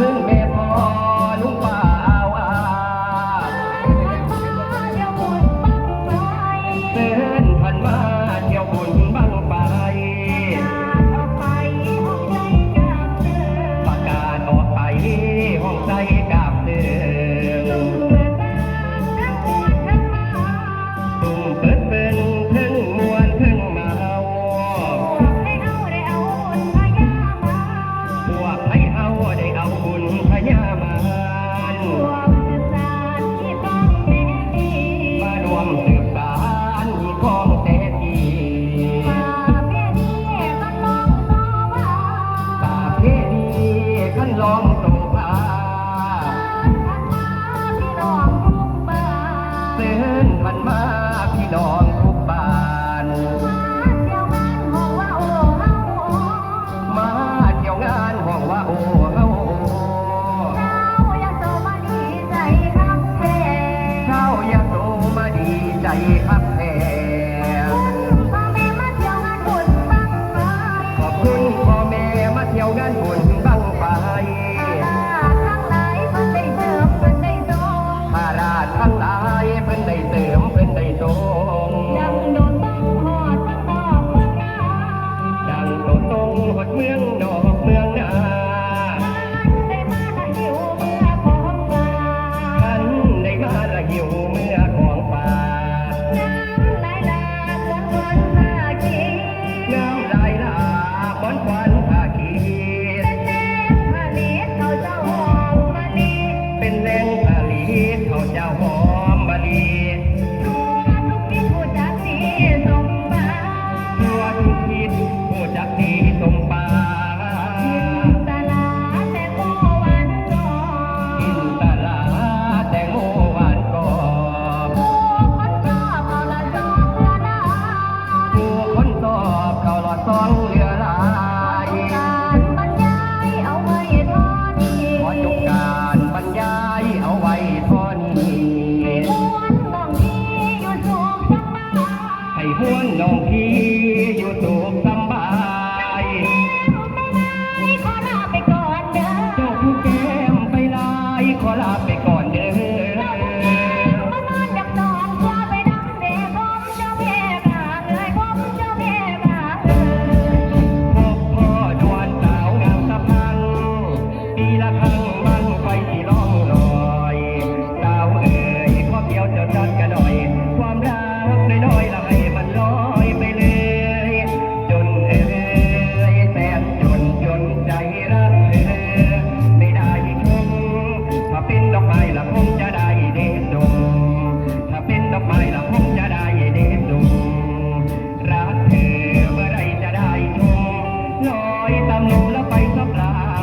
ถึงแม่ Aí, แล้ไปน้ำลา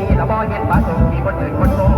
นี้ละบ่เห็นพระสงที่คนอื่นคนโง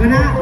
คณะ